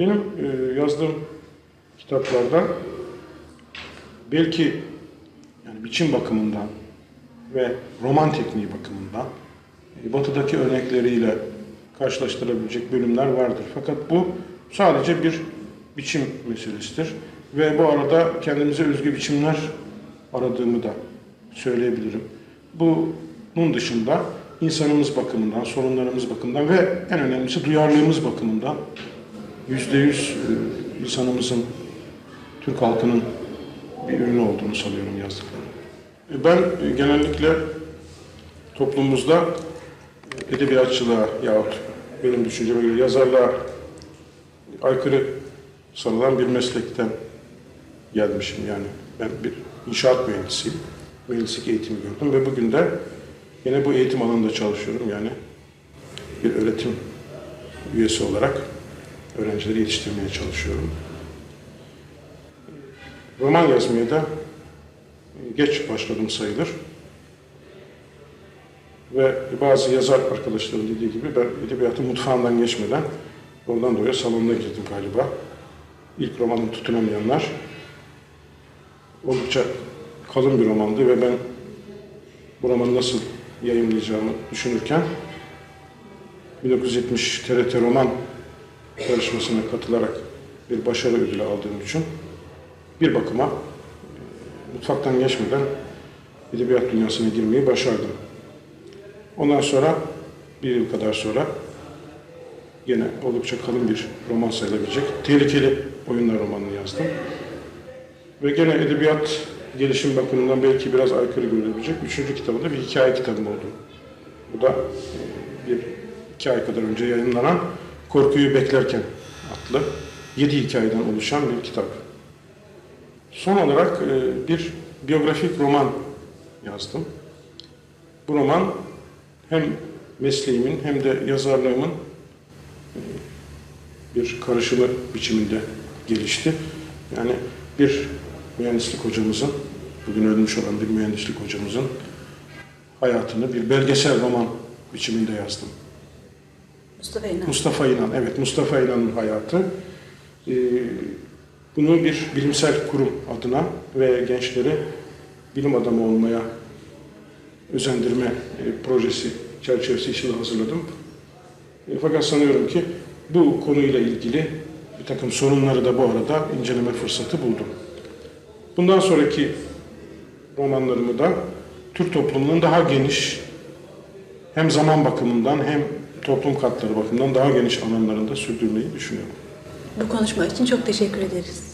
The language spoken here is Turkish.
Benim e, yazdığım kitaplarda belki yani biçim bakımından ve roman tekniği bakımından e, batıdaki örnekleriyle karşılaştırabilecek bölümler vardır. Fakat bu sadece bir biçim meselesidir. Ve bu arada kendimize özgü biçimler aradığımı da söyleyebilirim. Bunun dışında insanımız bakımından, sorunlarımız bakımından ve en önemlisi duyarlılığımız bakımından yüzde yüz e, insanımızın, Türk halkının bir ürünü olduğunu sanıyorum yazdıkları. E, Ben e, genellikle toplumumuzda edebiyatçılığa yahut benim düşünceme göre yazarlığa aykırı sanılan bir meslekten gelmişim yani. Ben bir inşaat mühendisiyim. Mühendislik eğitimi gördüm ve bugün de yine bu eğitim alanında çalışıyorum yani bir öğretim üyesi olarak öğrencileri yetiştirmeye çalışıyorum. Roman yazmaya da geç başladım sayılır. Ve bazı yazar arkadaşlarım dediği gibi ben edebiyatın mutfağından geçmeden oradan dolayı salonuna girdim galiba. İlk romanım tutunamayanlar oldukça kalın bir romandı ve ben bu romanı nasıl yayınlayacağımı düşünürken 1970 TRT Roman yarışmasına katılarak bir başarı ödülü aldığım için bir bakıma e, mutfaktan geçmeden edebiyat dünyasına girmeyi başardım. Ondan sonra bir yıl kadar sonra yine oldukça kalın bir roman sayılabilecek Tehlikeli Oyunlar romanını yazdım. Ve gene edebiyat gelişim bakımından belki biraz aykırı görülebilecek üçüncü kitabında bir hikaye kitabım oldu. Bu da e, bir iki ay kadar önce yayınlanan Korkuyu Beklerken adlı yedi hikayeden oluşan bir kitap. Son olarak e, bir biyografik roman yazdım. Bu roman hem mesleğimin hem de yazarlığımın e, bir karışımı biçiminde gelişti. Yani bir mühendislik hocamızın, bugün ölmüş olan bir mühendislik hocamızın hayatını bir belgesel roman biçiminde yazdım. Mustafa İnan. Mustafa İnan, evet Mustafa İnan'ın hayatı. Ee, bunu bir bilimsel kurum adına ve gençleri bilim adamı olmaya özendirme e, projesi çerçevesi içinde hazırladım. E, fakat sanıyorum ki bu konuyla ilgili bir takım sorunları da bu arada inceleme fırsatı buldum. Bundan sonraki romanlarımı da Türk toplumunun daha geniş hem zaman bakımından hem toplum katları bakımından daha geniş alanlarında sürdürmeyi düşünüyorum. Bu konuşma için çok teşekkür ederiz.